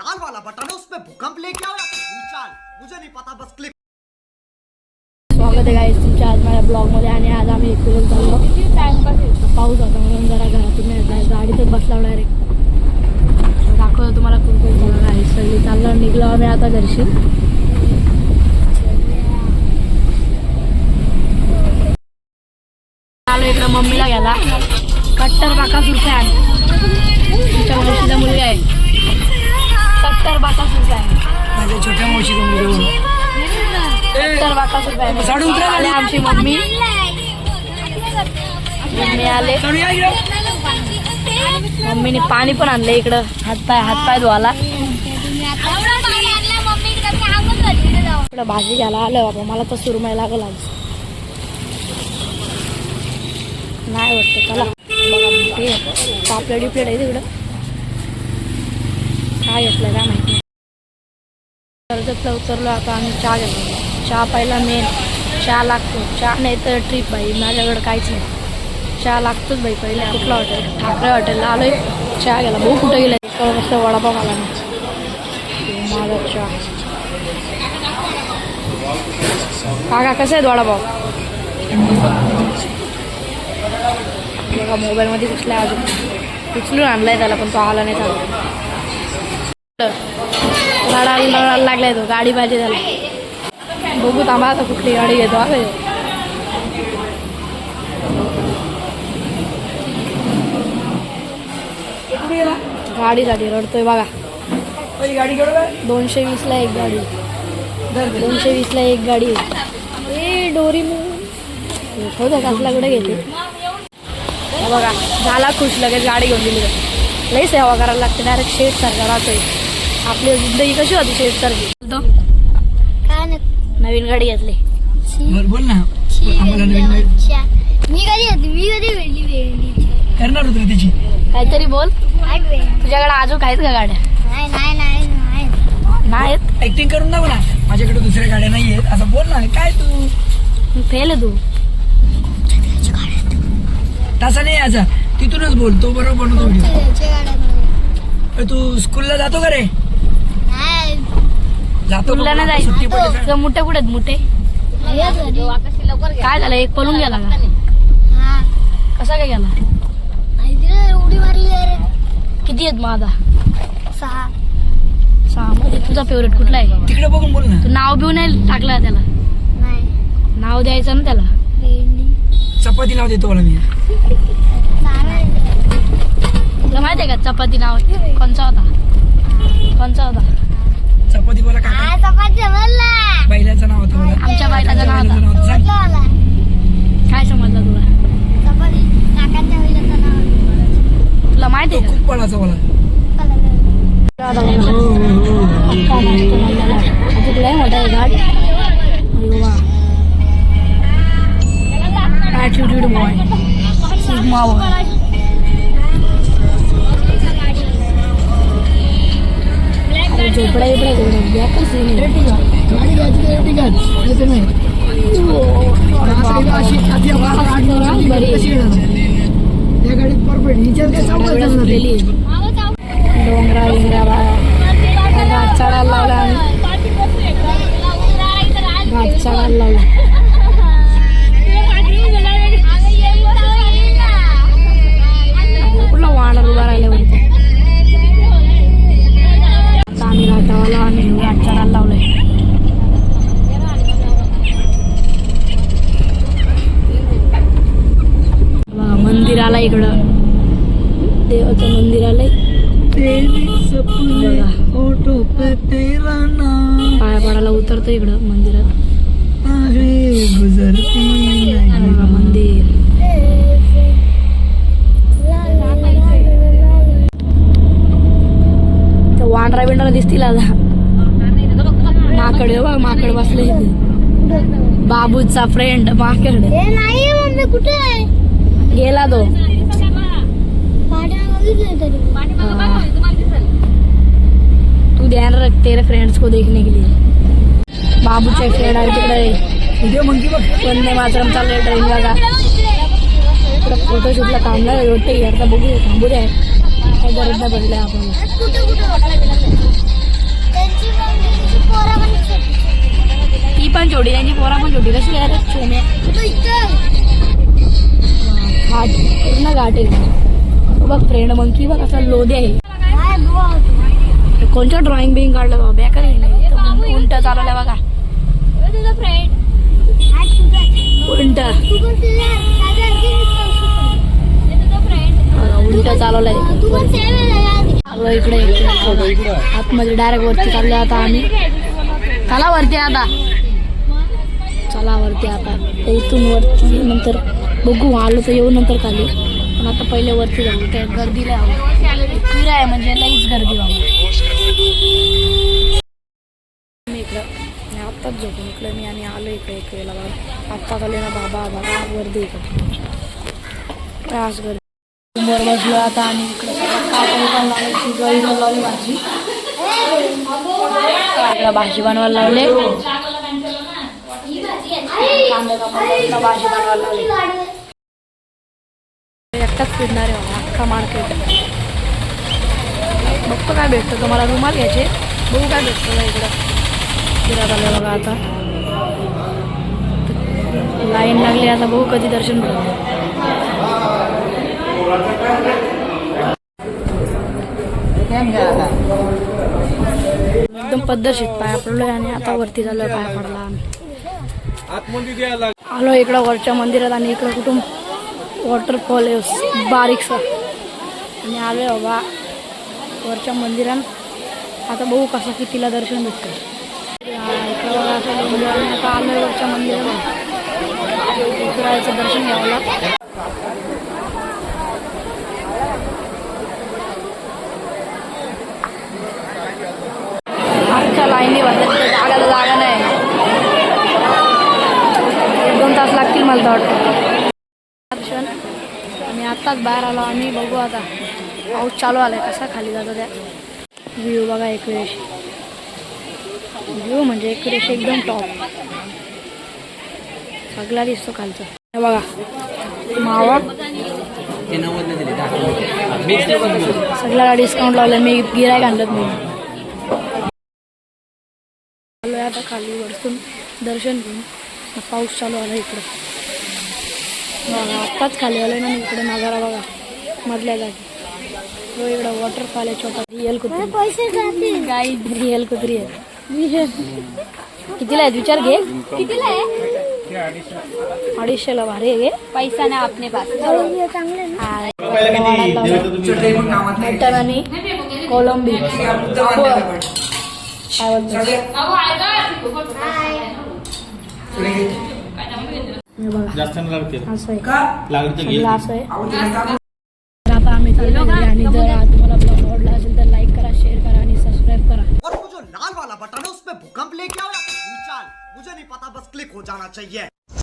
लाल वाला बटन है उसमें भूकंप लेके आओ या फिर भूचाल मुझे नहीं पता बस क्लिक स्वागत आहे गाईस तुमच्या आज माझ्या ब्लॉगमध्ये आणि आज आम्ही फिरून चाललो पाऊस होता म्हणून जरा घरातून नाही गाडीतच बसला डायरेक्ट दाखवलं तुम्हाला कोण कोण चाललं आहे. सगळी चाललो निघलो आम्ही आता घरशी. आलो इकडं मम्मीला गेला कट्टर काका फॅन तुमच्या मावशीचा बाकासूर फॅन साडू उतरा आले आमची मम्मी. मम्मी आले. मम्मीने पाणी पण आणलं इकडं. हातपाय हातपाय धुवाला इकडं भाजी घ्यायला आलं बाबा. मला तर लागल आज. नाही वाटतं. चला. बघा पापलेट बिपलेट आहे तिकडं काय घेतलं काय माहिती? कर्जतला उतरलो आता आम्ही चहा घेतो चहा पहिला मेन चहा लागतो. चहा नाही तर ट्रीप बाई. माझ्याकडं काहीच नाही. चहा लागतोच बाई. पहिला कुठला हॉटेल ठाकरे हॉटेलला आलोय. चहा गेला भाऊ कुठं गेला. इकडं मस्त वडापाव आला नाही. माझा चहा. काका कसं आहेत वडापाव? बघा मोबाईलमध्ये कुठल्या अजून. उचलून आणलाय त्याला पण तो आला नाही चालू रडायला रडायला लागलाय तो गाडी पाहिजे झाला बघू थांबा आता कुठली गाडी घेतो हा गाडी गाडी रडतोय बघा. गाडी दोनशे वीसला एक गाडी. दोनशे वीसला एक गाडी. ए डोरी होतं कसल्याकडे घेते. बघा झाला खुश लगेच गाडी घेऊन दिली लई सेवा करायला लागते डायरेक्ट शेट सारखा राहतोय आपली जिंदगी कशी होती शेट सारखी नवीन गाडी घेतली. बोल बोल ना. आम्हाला नवीन नवीन मी कधी होती? मी कधी वेळली करणार होतो त्याची काहीतरी बोल. तुझ्याकडे अजून आहेत का गाड्या? नाही नाही नाही नाही. नाहीत? ऍक्टिंग करून दाखव ना. माझ्याकडे दुसऱ्या गाड्या नाही आहेत असं बोल ना काय तू? फेल तू. तसा नाही याचा तिथूनच बोल. तो बरोबर बनवतो तू स्कूलला जातो का रे? तुला? जायचं? तुझं मुठे कुठे मुठे. काय झालं? एक पळून गेला का? कसा काय गेला? उडी मारली अरे किती आहेत आता? सहा. सहा मध्ये तुझा फेवरेट कुठला आहे? तिकडे बघून बोल ना. तू नाव बिव नाही टाकलं त्याला? नाही नाव द्यायचं ना त्याला? चपाती नाव देतो मला मी. तुला माहिती आहे का चपाती नाव? कोणचा होता? कोणचा होता? चपाती बोला हा काका चपाती बोलला बैलाचं नाव होतं मला आमच्या बायलाचं नाव बैलाचं नाव होतं सांग. काय समजलं तुला? तुला माहिती तो आहे खूप पळाचा मला का मोठा आहे घाट ॲटिट्यूड बॉय सिग्मा बॉय झोपडा बिपडा करून सीन गाडी घ्यायची तर एवढी घ्याच तर नाही. अशी आधी आवाज गाडी लावली, बरी. कशी येणार? या गाडीत परफेक्ट. हिच्यात काय आला इकडं. देवाचं मंदिर आलंय. फोटो पाया पडायला उतरतो इकडं मंदिरात. मंदिर. तर वांढरा दिसतील आता. माकड बघ माकड बसले बाबूचा फ्रेंड माकड. कुठे आहे? गेला तो। तू ध्यान रख तेरे फ्रेंड्स को देखने के लिए. बाबूचे फ्रेंड आहे तिकडे. वंदे मातरम चाललंय ट्रेन बघा. इकडं फोटोशूटला थांबलाय वाटतं यारचा बघू थांबू द्या काय गरज नाही पडली आपल्याला कुठे कुठे त्यांची त्यांची पोरं पण छोटी ती पण छोटी त्यांची पोरा पण छोटी. कशी आहे रे? छोम्या तू इथं घाट पूर्ण घाट आहे. बघ फ्रेंड मंकी बघ असा लोदे आहे. कोणच्या ड्रॉइंग बिंग काढलं बाबा? बेकार आहे नाही उलट चालवलं बघा. उलट. उलट चालवलंय. आहे इकडे. आतमध्ये डायरेक्ट वरती चाललो आता आम्ही. चला वरती आता. चला वरती आता. इथून वरती नंतर बघू आलं तर येऊ नंतर खाली. पण आता पहिले वरती जाऊ. काय गर्दीला फिरा आहे. म्हणजे लईच गर्दी व्हावं मी इकडं मी आत्ताच झोपून इकडं मी आणि आलो इकडे एक वेळेला बाबा आत्ता आले ना बाबा बाबा गर्दी इकडे आज गर्दी वर बसलो आता आणि इकडे लावायची लावली भाजी. इकडं भाजी बनवायला लावले. कांदा भाजी बनवायला लावली. एकटाच फिरणार आहे बाबा, अख्खा मार्केट बघतो काय भेटतं तुम्हाला रुमाल घ्यायचे? बघू काय भेटतं का इकडं. फिरत आलं बघा आता. लाईन लागली आता बघू कधी दर्शन भेटतं एकदम पद्धतशीर पाया पडलोय आणि आता वरती झालोय पाया पडला आम्ही. आलो इकडं वरच्या मंदिरात आणि इकडं कुठून? वॉटरफॉल आहे बारीकसा. आणि आलोय बाबा वरच्या मंदिरात आता बघू कसं की तिला दर्शन भेटतं. इकडं बघा असं आता आलो आता वरच्या मंदिरात दर्शन घ्यावं लागतं आजच्या लाईनी वाजत तिथं जागाला जागा नाही एक दोन तास लागतील मला तर वाटतं दर्शन आणि आत्ताच बाहेर आलो आम्ही बघू आता. पाऊस चालू आलाय कसा खाली जातो त्या. व्ह्यू बघा एक वेळेस व्ह्यू म्हणजे एक वेळेस एकदम टॉप सगळा दिसतो खालचा. हे बघा. मावा. सगळ्याला डिस्काउंट लावलं मी गिरायक आणलं मी. आलोय आता खाली वरतून दर्शन घेऊन. पाऊस चालू आला इकडं. बघा आत्ताच खाली आलोय ना मी इकडे नगारा बघा मधल्या जागी. तो इकडं वॉटरफॉल आहे छोटा रिअल कुत्री. पैसे काही रिअल कुत्री आहे. कितीला आहेत? विचार घे. कितीला आहे? अडीचशेला भारी आहे घे पैसा आपने पास. हा, वाढायला लावलं. मटण आणि कोलंबी. काय बोलतो हे जास्त नाही लागते असं आहे. का? लागलं